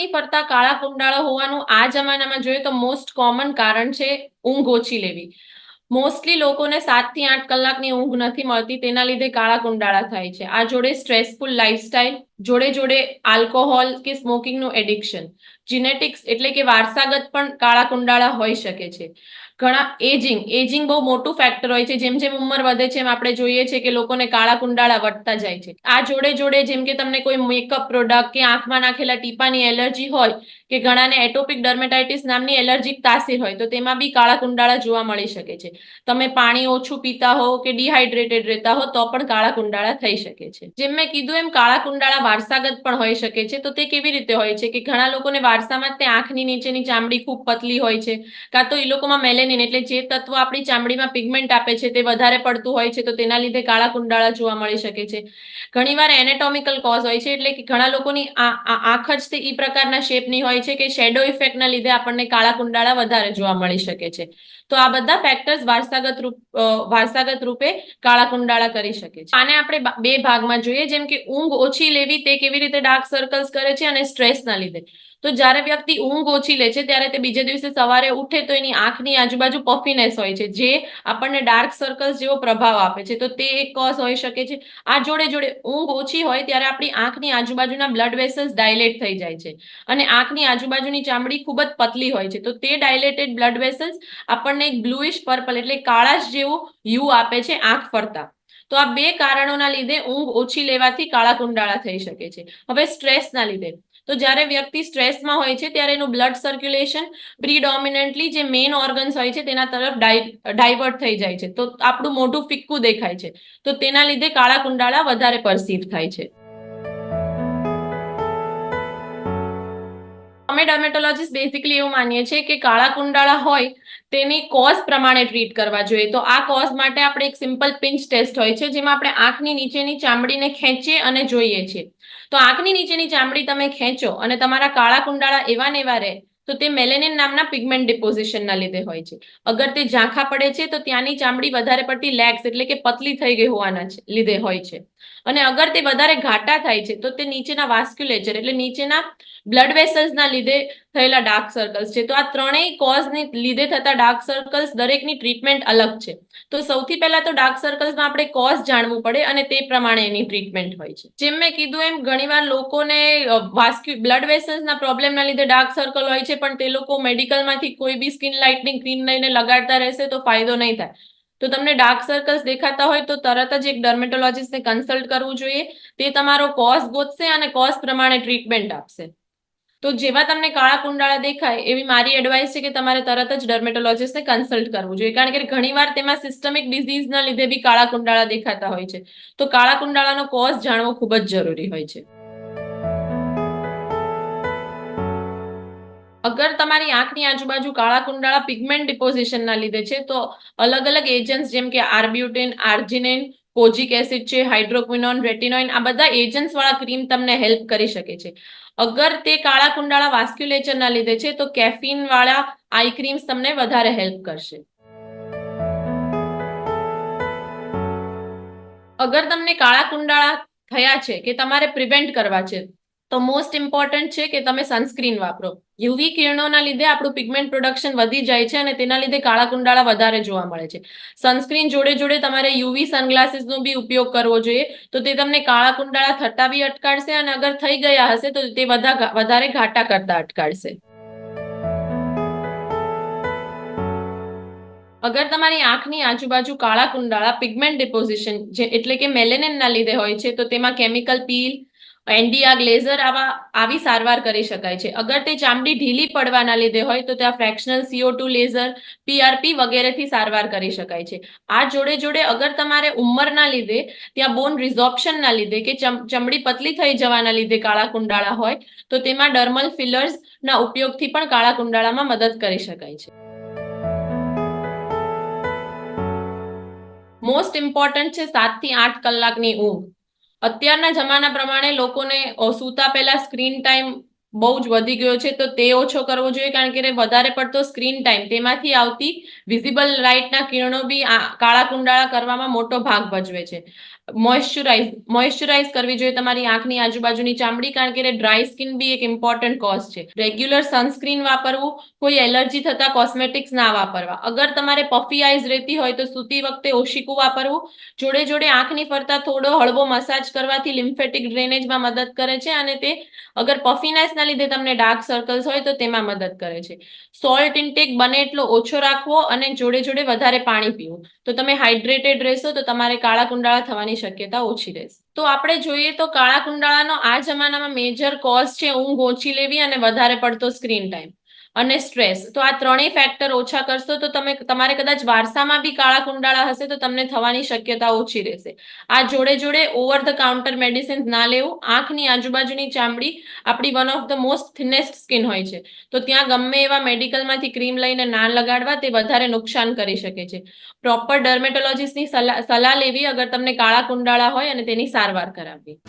આંખની ફરતા કાળા કુંડાળા હોવાનું આ જમાનામાં જોઈએ તો મોસ્ટ કોમન કારણ છે ઊંઘ ઓછી લેવી. મોસ્ટલી લોકોને સાતથી આઠ કલાકની ઊંઘ નથી મળતી, તેના લીધે કાળા કુંડાળા થાય છે. આ જોડે સ્ટ્રેસફુલ લાઇફસ્ટાઇલ જોડે જોડે આલ્કોહોલ કે સ્મોકિંગનું એડિક્શન. જીનેટિક્સ એટલે કે વારસાગત પણ કાળા કુંડાળા હોઈ શકે છે. ઘણા એજિંગ એજિંગ બહુ મોટું ફેક્ટર હોય છે. જેમ જેમ ઉંમર વધે છે, એમ આપણે જોઈએ છે કે લોકોને કાળા કુંડાળા વધતા જાય છે. આ જોડે જોડે જેમ કે તમને કોઈ મેકઅપ પ્રોડક્ટ કે આંખમાં નાખેલા ટીપાની એલર્જી હોય કે ઘણાને એટોપિક ડર્મેટાઇટિસ નામની એલર્જીક તાસીર હોય, તો તેમાં બી કાળા કુંડાળા જોવા મળી શકે છે. તમે પાણી ઓછું પીતા હો કે ડિહાઇડ્રેટેડ રહેતા હો, તો પણ કાળા કુંડાળા થઈ શકે છે. જેમ મેં કીધું એમ, કાળા કુંડાળા વારસાગત પણ હોઈ શકે છે. તો તે કેવી રીતે હોય છે કે ઘણા લોકોને વારસામાં તે આંખની નીચેની ચામડી ખૂબ પતલી હોય છે. કાં તો એ લોકોમાં મેલેનિન એટલે જે તત્વ આપણી ચામડીમાં પિગમેન્ટ આપે છે તે વધારે પડતું હોય છે તો તેના લીધે કાળા કુંડાળા જોવા મળી શકે છે. ઘણીવાર એનેટોમિકલ કોઝ હોય છે એટલે કે ઘણા લોકોની આંખ જ તે ઈ પ્રકારના શેપની હોય છે કે શેડો ઇફેક્ટના લીધે આપણને કાળા કુંડાળા વધારે જોવા મળી શકે છે. તો આ બધા ફેક્ટર્સ વારસાગત રૂપ વારસાગત રૂપે કાળા કુંડાળા કરી શકે છે. આને આપણે બે ભાગમાં જોઈએ, જેમ કે ઊંઘ ઓછી લેવી, તે કેવી રીતે ડાર્ક સર્કલ્સ કરે છે અને સ્ટ્રેસના લીધે. તો જ્યારે વ્યક્તિ ઊંઘ ઓછી લે છે, ત્યારે તે બીજે દિવસે સવારે ઉઠે તો એની આંખની આજુબાજુ પફીનેસ હોય છે, જે આપણને ડાર્ક સર્કલ્સ જેવો પ્રભાવ આપે છે. તો તે એક કોઝ હોઈ શકે છે. આ જોડે જોડે ઊંઘ ઓછી હોય ત્યારે આપણી આંખની આજુબાજુના બ્લડ વેસલ્સ ડાયલેટ થઈ જાય છે અને આંખની આજુબાજુની ચામડી ખૂબ જ પતલી હોય છે. તો તે ડાયલેટેડ બ્લડ વેસલ્સ આપણને એક બ્લુઇશ પર્પલ એટલે કાળાશ જેવું યુ આપે છે આંખ ફરતા. તો આ બે કારણોના લીધે ઊંઘ ઓછી લેવાથી કાળા કુંડાળા થઈ શકે છે. હવે સ્ટ્રેસના લીધે. તો જ્યારે વ્યક્તિ સ્ટ્રેસમાં હોય છે, ત્યારે એનું બ્લડ સર્ક્યુલેશન પ્રીડોમિનન્ટલી જે મેઇન ઓર્ગન્સ હોય છે, તેના તરફ ડાયવર્ટ થઈ જાય છે. તો આપણું મોઢું ફિક્કું દેખાય છે. તો તેના લીધે કાળા કુંડાળા વધારે પરસીવ થાય છે. અમે ડર્મેટોલોજીસ્ટ બેઝિકલી એવું માનીએ છીએ કે કાળા કુંડાળા હોય, તેની કોઝ પ્રમાણે ટ્રીટ કરવા જોઈએ. તો આ કોઝ માટે આપણે એક સિમ્પલ પિંચ ટેસ્ટ હોય છે, જેમાં આપણે આંખની નીચેની ચામડીને ખેંચીએ અને જોઈએ છીએ. તો આંખની નીચેની ચામડી તમે ખેંચો અને તમારા કાળા કુંડાળા એવા ને એવા રહે તો તે મેલેનિન નામના પિગમેન્ટ ડિપોઝિશનના લીધે હોય છે. અગર તે ઝાંખા પડે છે, તો ત્યાંની ચામડી વધારે પડતી લેગ્સ એટલે કે પતલી થઈ ગઈ હોવાના લીધે હોય છે. અને અગર તે વધારે ઘાટા થાય છે, તો તે નીચેના વાસ્ક્યુલેચર એટલે નીચેના બ્લડ વેસલ્સના લીધે થયેલા ડાર્ક સર્કલ્સ છે. તો આ ત્રણેય કોઝને લીધે થતા ડાર્ક સર્કલ્સ દરેકની ટ્રીટમેન્ટ અલગ છે. તો સૌથી પહેલા તો ડાર્ક સર્કલ્સમાં આપણે કોઝ જાણવું પડે અને તે પ્રમાણે એની ટ્રીટમેન્ટ હોય છે. જેમ મેં કીધું એમ, ઘણીવાર લોકોને વાસ્ક્યુ બ્લડ વેસલ્સના પ્રોબ્લેમના લીધે ડાર્ક સર્કલ હોય છે, પણ તે લોકો મેડિકલમાંથી કોઈ બી સ્કિન લાઇટની ક્રીમ લઈને લગાડતા રહેશે તો ફાયદો નહીં થાય. તો તમને ડાર્ક સર્કલ્સ દેખાતા હોય તો તરત જ એક ડર્મેટોલોજીસ્ટને કન્સલ્ટ કરવું જોઈએ. તે તમારો કોઝ ગોતશે અને કોઝ પ્રમાણે ટ્રીટમેન્ટ આપશે. તો જેવા તમને કાળા કુંડાળા દેખાય, એવી મારી એડવાઇસ છે કે તમારે તરત જ ડર્મેટોલોજીસ્ટને કન્સલ્ટ કરવું જોઈએ. કારણ કે ઘણીવાર તેમાં સિસ્ટમિક ડિઝીઝના લીધે બી કાળા કુંડાળા દેખાતા હોય છે. તો કાળા કુંડાળાનો કોઝ જાણવો ખૂબ જ જરૂરી હોય છે. અગર તમારી આંખની આજુબાજુ કાળા કુંડાળા પિગમેન્ટ ડિપોઝિશનના લીધે છે, તો અલગ અલગ એજન્ટ્સ જેમ કે આર્બ્યુટેન આર્જિનિન કોજિક એસિડ છે, હાઇડ્રોક્વિનોન, રેટિનોઇન, આ બધા એજન્ટ્સ વાળા ક્રીમ તમને હેલ્પ કરી શકે છે. અગર તે કાળા કુંડાળા વાસ્ક્યુલેચરના લીધે છે, તો કેફીન વાળા આઈ ક્રીમ્સ તમને વધારે હેલ્પ કરશે. અગર તમને કાળા કુંડાળા થયા છે કે તમારે પ્રિવેન્ટ કરવા છે તો મોસ્ટ ઇમ્પોર્ટન્ટ છે કે તમે સનસ્ક્રીન વાપરો. યુવી કિરણોના લીધે આપણું પિગમેન્ટ પ્રોડક્શન વધી જાય છે અને તેના લીધે કાળા કુંડાળા વધારે જોવા મળે છે. સનસ્ક્રીન જોડે જોડે તમારે યુવી સનગ્લાસીસનો બી ઉપયોગ કરવો જોઈએ. તો તે તમને કાળા કુંડાળા થતા બી અટકાડશે અને અગર થઈ ગયા હશે તો તે વધા વધારે ઘાટા કરતા અટકાડશે. અગર તમારી આંખની આજુબાજુ કાળા કુંડાળા પિગમેન્ટ ડિપોઝિશન જે એટલે કે મેલેનિનના લીધે હોય છે, તો તેમાં કેમિકલ પીલ એન્ડિયા ગ્લેઝર આવા, આવી સારવાર કરી શકાય છે. અગર તે ચામડી ઢીલી પડવાના લીધે હોય તો ત્યાં fractional CO two laser PRP વગેરેથી સારવાર કરી શકાય છે. આ જોડે જોડે અગર તમારે ઉંમરના લીધે, ત્યાં બોન રિઝોપ્શનના લીધે કે ચમ- ચમડી પતલી થઈ જવાના લીધે કાળા કુંડાળા હોય, તો તેમાં ડર્મલ ફિલર્સના ઉપયોગથી પણ કાળા કુંડાળામાં મદદ કરી શકાય છે. મોસ્ટ ઇમ્પોર્ટન્ટ છે સાતથી આઠ કલાકની ઊંઘ. અત્યારના જમાના પ્રમાણે લોકોને સૂતા પહેલા સ્ક્રીન ટાઈમ બહુ જ વધી ગયો છે, તો તે ઓછો કરવો જોઈએ, કારણ કે વધારે પડતો સ્ક્રીન ટાઈમ, તેમાંથી આવતી વિઝિબલ લાઇટના કિરણો બી કાળા કુંડાળા કરવામાં મોટો ભાગ ભજવે છે. મોઇશ્ચરાઇઝ મોઇશ્ચરાઇઝ કરવી જોઈએ તમારી આંખની આજુબાજુની ચામડી, કારણ કે ડ્રાય સ્કિન બી એક ઇમ્પોર્ટન્ટ કોઝ છે. રેગ્યુલર સનસ્ક્રીન વાપરવું, કોઈ એલર્જી થતા કોસ્મેટિક્સ ના વાપરવા. અગર તમારે પફી આઈઝ રહેતી હોય તો સૂતી વખતે ઓશિકું વાપરવું. જોડે જોડે આંખની ફરતા થોડો હળવો મસાજ કરવાથી લિમ્ફેટિક ડ્રેનેજમાં મદદ કરે છે અને તે અગર પફીનેસના લીધે તમને ડાર્ક સર્કલ્સ હોય તો તેમાં મદદ કરે છે. સોલ્ટ ઇન્ટેક બને એટલો ઓછો રાખવો અને જોડે જોડે વધારે પાણી પીવું. તો તમે હાઇડ્રેટેડ રહેશો તો તમારે કાળા કુંડાળા થવાની શક્યતા ઓછી રહેશે. તો આપણે જોઈએ તો કાળા કુંડાળાનો આ જમાનામાં મેજર કોઝ છે, ઊંઘ ઓછી લેવી અને વધારે પડતો સ્ક્રીન ટાઈમ અને સ્ટ્રેસ તો આ ત્રણેય ફેક્ટર ઓછા કરશો તો તમે, તમારે કદાચ વારસામાં બી કાળા કુંડાળા હશે તો તમને થવાની શક્યતા ઓછી રહેશે. આ જોડે જોડે ઓવર ધ કાઉન્ટર મેડિસિન્સ ના લેવું. આંખની આજુબાજુની ચામડી આપણી one of the most thinnest skin હોય છે. તો ત્યાં ગમે એવા મેડિકલમાંથી ક્રીમ લઈને ના લગાડવા તે વધારે નુકસાન કરી શકે છે. પ્રોપર ડર્મેટોલોજીસ્ટની સલાહ લેવી અગર તમને કાળા કુંડાળા હોય અને તેની સારવાર કરાવવી.